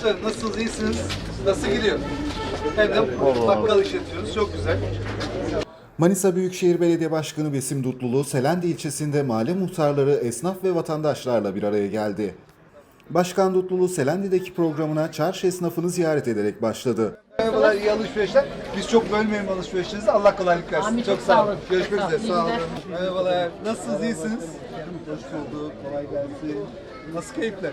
Muhtarım nasılsınız? iyisiniz? Nasıl gidiyor? Hem de bakkal işletiyoruz. Çok güzel. Manisa Büyükşehir Belediye Başkanı Besim Dutlulu, Selendi ilçesinde mahalle muhtarları, esnaf ve vatandaşlarla bir araya geldi. Başkan Dutlulu, Selendi'deki programına çarşı esnafını ziyaret ederek başladı. Merhabalar, iyi alışverişler. Biz çok bölmeyelim alışverişinizi. Allah kolaylık versin. Amin, çok çok sağ olun. Görüşmek üzere. sağ olun. Merhabalar. Nasılsınız? iyisiniz? Hoş bulduk. Kolay gelsin. Nasıl keyifler?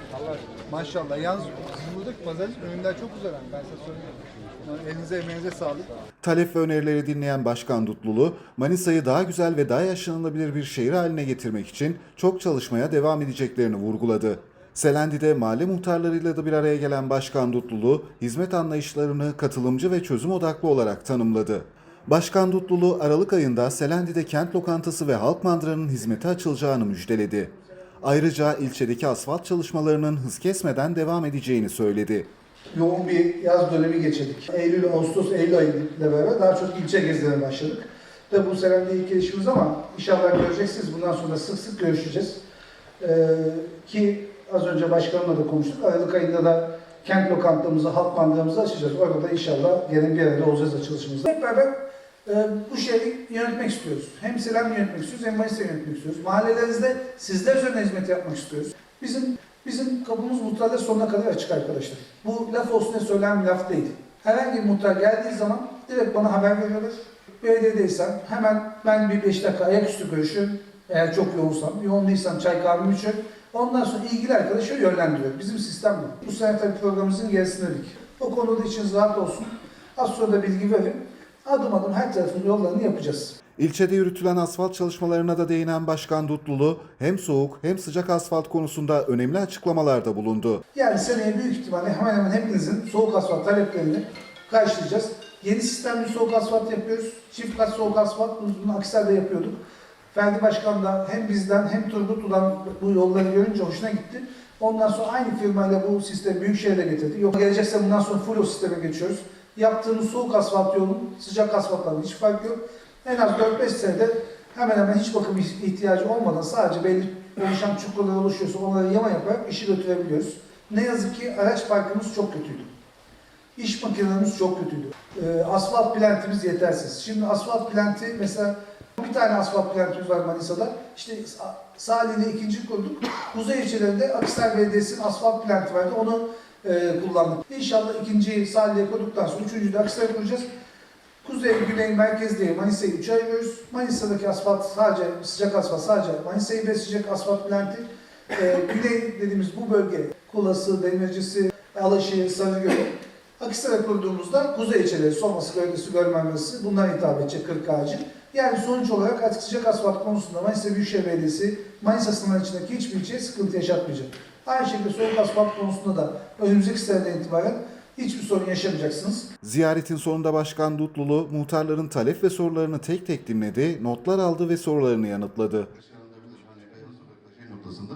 Maşallah. Yalnız bizim buradaki pazar ürünler çok güzel. hani Ben size söyleyeyim. Elinize emeğinize sağlık. Talep ve önerileri dinleyen Başkan Dutlulu, Manisa'yı daha güzel ve daha yaşanılabilir bir şehir haline getirmek için çok çalışmaya devam edeceklerini vurguladı. Selendi'de mahalle muhtarlarıyla da bir araya gelen Başkan Dutlulu, hizmet anlayışlarını katılımcı ve çözüm odaklı olarak tanımladı. Başkan Dutlulu, Aralık ayında Selendi'de kent lokantası ve halk mandırının hizmete açılacağını müjdeledi. Ayrıca ilçedeki asfalt çalışmalarının hız kesmeden devam edeceğini söyledi. yoğun bir yaz dönemi geçirdik. Eylül, Ağustos, Eylül ayı ile beraber daha çok ilçe gezilerine başladık. Ve bu sene de ilk gelişimiz ama inşallah göreceksiniz. Bundan sonra sık sık görüşeceğiz. Ee, ki az önce başkanımla da konuştuk. Aralık ayında da kent lokantamızı, halk mandalımızı açacağız. Orada da inşallah gene bir arada olacağız açılışımızda. Hep beraber e, bu şehri yönetmek istiyoruz. Hem Selen yönetmek istiyoruz hem Mayıs'ı yönetmek istiyoruz. Mahallelerinizde sizler üzerine hizmet yapmak istiyoruz. Bizim bizim kapımız muhtarda sonuna kadar açık arkadaşlar. Bu laf olsun diye söylenen laf değil. Herhangi bir muhtar geldiği zaman direkt bana haber veriyorlar. Belediyedeysem hemen ben bir 5 dakika ayaküstü görüşüm. Eğer çok yoğunsam, yoğun çay kahvemi içiyorum. Ondan sonra ilgili arkadaşı yönlendiriyor. Bizim sistem bu. Bu sene tabii programımızın gerisindedik. O konuda içiniz rahat olsun. Az sonra da bilgi verin. Adım adım her tarafın yollarını yapacağız. İlçede yürütülen asfalt çalışmalarına da değinen Başkan Dutlulu, hem soğuk hem sıcak asfalt konusunda önemli açıklamalarda bulundu. Yani seneye büyük ihtimalle hemen hemen hepinizin soğuk asfalt taleplerini karşılayacağız. Yeni sistemli soğuk asfalt yapıyoruz. Çift kat soğuk asfalt, bunu Aksar'da yapıyorduk. Ferdi Başkan da hem bizden hem Turgutlu'dan bu yolları görünce hoşuna gitti. Ondan sonra aynı firmayla bu sistemi Büyükşehir'e getirdi. Yok gelecekse bundan sonra full o sisteme geçiyoruz. Yaptığımız soğuk asfalt yolun sıcak asfalttan hiç farkı yok. En az 4-5 senede hemen hemen hiç bakım ihtiyacı olmadan sadece belli oluşan çukurlar oluşuyorsa onları yama yaparak işi götürebiliyoruz. Ne yazık ki araç parkımız çok kötüydü. İş makinelerimiz çok kötüydü. Ee, asfalt plantimiz yetersiz. Şimdi asfalt planti mesela bir tane asfalt plantimiz var Manisa'da. İşte Salih ile ikinci kurduk. Kuzey ilçelerinde Akisar Belediyesi'nin asfalt planti vardı. Onu e, kullandık. İnşallah ikinciyi Salih'e kurduktan sonra üçüncüyü de Akisar'a kuracağız. Kuzey, güney, merkez diye Manisa'yı üçe ayırıyoruz. Manisa'daki asfalt sadece, sıcak asfalt sadece Manisa'yı besleyecek asfalt planti. Ee, güney dediğimiz bu bölge, Kulası, Demircisi, Alaşehir, Sarıgöl. Akisar'a kurduğumuzda kuzey ilçeleri, Soma'sı, Gölgesi, Gölmenmesi bunlar hitap edecek 40 ağacı. Yani sonuç olarak artık sıcak asfalt konusunda Manisa Büyükşehir Belediyesi, Manisa sınırı içindeki hiçbir ilçeye sıkıntı yaşatmayacak. Aynı şekilde soğuk asfalt konusunda da önümüzdeki seneden itibaren hiçbir sorun yaşamayacaksınız. Ziyaretin sonunda Başkan Dutlulu, muhtarların talep ve sorularını tek tek dinledi, notlar aldı ve sorularını yanıtladı. Sokakta şey noktasında